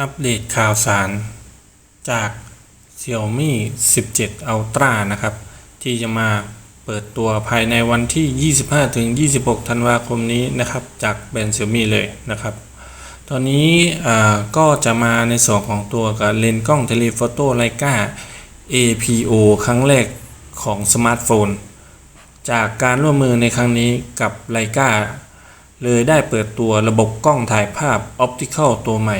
อัปเดตข่าวสารจาก Xiaomi 17 Ultra นะครับ ที่จะมาเปิดตัวภายในวันที่ 25-26 ธันวาคมนี้นะครับ จากแบรนด์ Xiaomi เลยนะครับ ตอนนี้ก็จะมาในส่วนของตัวกับเลนส์กล้องเทเลโฟโต้ไลกา APO ครั้งแรกของสมาร์ทโฟน จากการร่วมมือในครั้งนี้กับไลกาเลยได้เปิดตัวระบบกล้องถ่ายภาพออปติคอลตัวใหม่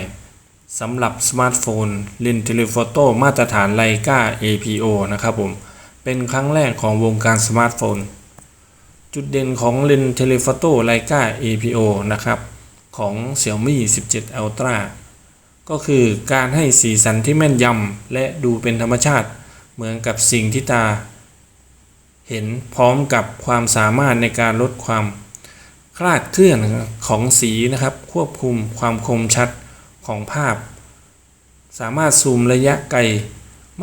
สำหรับสมาร์ทโฟนเลนเทเลโฟโต้มาตรฐานไลกา APO นะครับผม เป็นครั้งแรกของวงการสมาร์ทโฟน จุดเด่นของเลนเทเลโฟโต้ไลกา APO นะครับของ Xiaomi 17 Ultra ก็คือการให้สีสันที่แม่นยำและดูเป็นธรรมชาติเหมือนกับสิ่งที่ตา เห็นพร้อมกับความสามารถในการลดความคลาดเคลื่อนของสีนะครับ ควบคุมความคมชัด ของภาพ สามารถซูมระยะไกล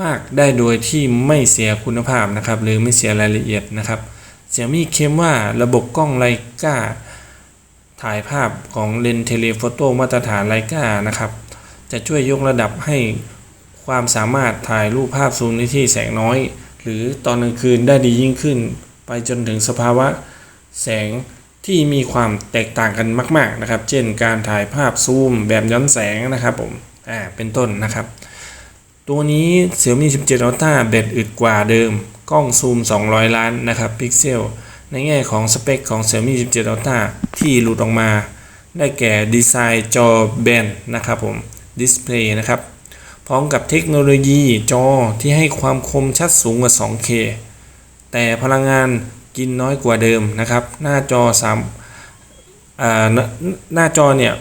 มากได้โดยที่ไม่เสียคุณภาพนะครับ หรือไม่เสียรายละเอียดนะครับ Xiaomi เข้มว่าระบบกล้องไลกาถ่ายภาพของเลนส์เทเลโฟโต้มาตรฐานไลกานะครับ จะช่วยยกระดับให้ความสามารถถ่ายรูปภาพซูมในที่แสงน้อย หรือตอนกลางคืนได้ดียิ่งขึ้น ไปจนถึงสภาวะแสง ที่มีความแตกต่างกันมาก ๆนะครับ เช่นการถ่ายภาพซูมแบบย้อนแสงนะครับผมอ่าเป็นต้นนะครับ ตัวนี้ Xiaomi 17 Ultra แบตอึดกว่าเดิม กล้องซูม 200 ล้านนะครับพิกเซล ในแง่ของสเปคของ Xiaomi 17 Ultra ที่หลุดออกมา ได้แก่ดีไซน์จอแบนนะครับผมดิสเพลย์นะครับ พร้อมกับเทคโนโลยีจอที่ให้ความคมชัดสูงกว่า 2K แต่พลังงาน กินน้อยกว่าเดิมนะครับ หน้าจอ3าหน้าหน้าจอเนี่ย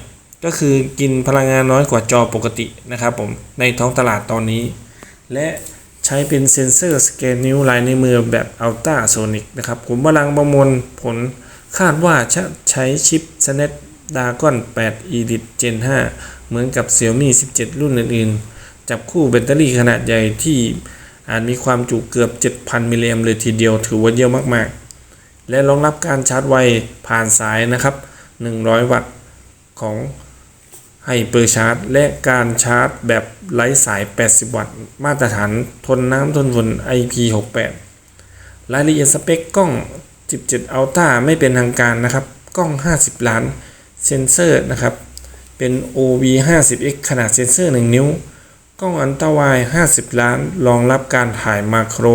ก็คือกินพลังงานน้อยกว่าจอปกตินะครับผมในท้องตลาดตอนนี้ และใช้เป็นเซ็นเซอร์สแกนนิ้วลายในมือแบบอัลตราโซนิกนะครับผมกำลังประมวลผลคาดว่าจะใช้ชิป Snapdragon 8 Elite Gen 5 เหมือนกับ Xiaomi 17 รุ่นอื่นๆ จับคู่แบตเตอรี่ขนาดใหญ่ที่อาจมีความจุเกือบ 7,000 มิลลิแอมป์เลยทีเดียวถือว่าเยอะมากๆ และรองรับการชาร์จไวผ่านสายนะครับ 100 วัตต์ของไฮเปอร์ชาร์จและการชาร์จแบบไร้สาย 80 วัตต์ มาตรฐานทนน้ำทนฝน IP68 รายละเอียดสเปคกล้อง 17 Ultra ไม่เป็นทางการนะครับ กล้อง 50 ล้าน เซนเซอร์นะครับ เป็น OV50X ขนาดเซนเซอร์ 1 นิ้ว กล้องอันตราวด์50 ล้าน รองรับการถ่ายมาโคร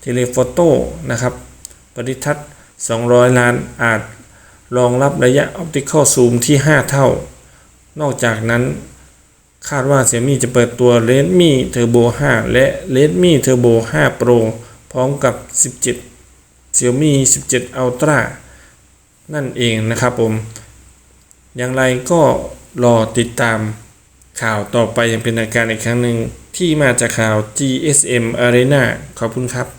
เทเลโฟโต้นะครับ ปริทัศน์ 200 ล้านอาจรองรับระยะออปติคอลซูมที่ 5 เท่า นอกจากนั้น คาดว่า Xiaomi จะเปิดตัว Redmi Turbo 5 และ Redmi Turbo 5 Pro พร้อมกับ 17 Xiaomi 17 Ultra นั่นเองนะครับผม อย่างไรก็รอติดตามข่าวต่อไปอย่างเป็นทางการอีกครั้งหนึ่งที่มาจากข่าว GSM Arena ขอบคุณครับ